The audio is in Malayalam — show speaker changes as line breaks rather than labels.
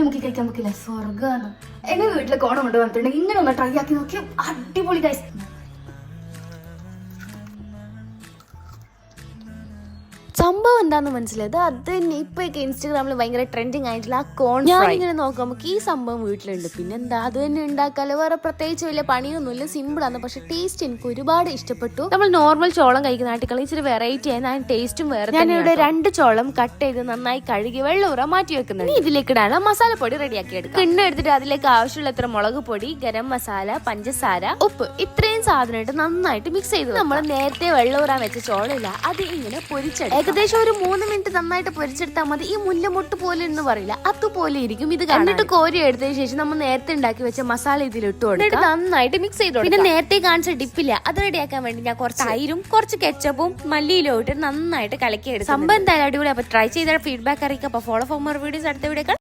അടുപ്പിൽ മുക്കി കഴിക്കാൻ പറ്റില്ല സ്വർഗമാണ് എന്റെ വീട്ടിലേക്ക് ഓണം കൊണ്ട് വന്നിട്ടുണ്ടെങ്കിൽ ഇങ്ങനെ ഒന്ന് ട്രൈ ആക്കി നോക്കിയാൽ അടിപൊളി ഗൈസ്
സംഭവം എന്താന്ന് മനസ്സിലായത്? അത് തന്നെ ഇപ്പോഴൊക്കെ ഇൻസ്റ്റാഗ്രാമിൽ ഭയങ്കര ട്രെൻഡിങ് ആയിട്ടുള്ള ആ കോൺ ഇങ്ങനെ നോക്കാം നമുക്ക് ഈ സംഭവം വീട്ടിലുണ്ട്. പിന്നെ എന്താ അത് തന്നെ ഉണ്ടാക്കാല്ലോ വേറെ പ്രത്യേകിച്ച് വലിയ പണിയൊന്നുമില്ല സിമ്പിൾ ആണ്. പക്ഷെ ടേസ്റ്റ് എനിക്ക് ഒരുപാട് ഇഷ്ടപ്പെട്ടു. നമ്മൾ നോർമൽ ചോളം കഴിക്കുന്ന ആട്ടിക്കളി ഇച്ചിരി വെറൈറ്റി ആയിരുന്നു അതിന് ടേസ്റ്റും വേറെ ഞാൻ ഇവിടെ രണ്ട് ചോളം കട്ട് ചെയ്ത് നന്നായി കഴുകി വെള്ളൂറ മാറ്റി വെക്കുന്നത് ഇതിലേക്ക് ഇടാണ് മസാലപ്പൊടി റെഡിയാക്കി എടുക്കുക കിണ്ണ എടുത്തിട്ട് അതിലേക്ക് ആവശ്യമുള്ള എത്ര മുളക് പൊടി ഗരം മസാല പഞ്ചസാര ഉപ്പ് ഇത്രയും സാധനമായിട്ട് നന്നായിട്ട് മിക്സ് ചെയ്ത് നമ്മൾ നേരത്തെ വെള്ളൂറാൻ വെച്ച ചോളമില്ല അത് ഇങ്ങനെ പൊരിച്ചെടുക്കും. ഏകദേശം ഒരു മൂന്ന് മിനിറ്റ് നന്നായിട്ട് പൊരിച്ചെടുത്താൽ മതി. ഈ മുല്ലമുട്ട് പോലെ എന്ന് പറയില്ല. അതുപോലെ ഇരിക്കും. ഇത് കണ്ടിട്ട് കോരി എടുത്തതിന് ശേഷം നമ്മൾ നേരത്തെ ഉണ്ടാക്കി വെച്ച മസാല ഇതിൽ ഇട്ട് കൊടുക്കും. നന്നായിട്ട് മിക്സ് ചെയ്ത് പിന്നെ നേരത്തെ കാണിച്ച ഡിപ്പില്ല അത് റെഡിയാക്കാൻ വേണ്ടി ഞാൻ കുറച്ച് തൈരും കുറച്ച് കെച്ചപ്പും മല്ലിയിലും ഇട്ട് നന്നായിട്ട് കലക്കി എടുക്കും സംഭവം എന്തായാലും അടിപൊളി. അപ്പൊ ട്രൈ ചെയ്ത ഫീഡ്ബാക്ക് അറിയിക്കാം. അപ്പൊ ഫോളോ ഫോർ മോർ വീഡിയോസ് അടുത്ത വീഡിയോ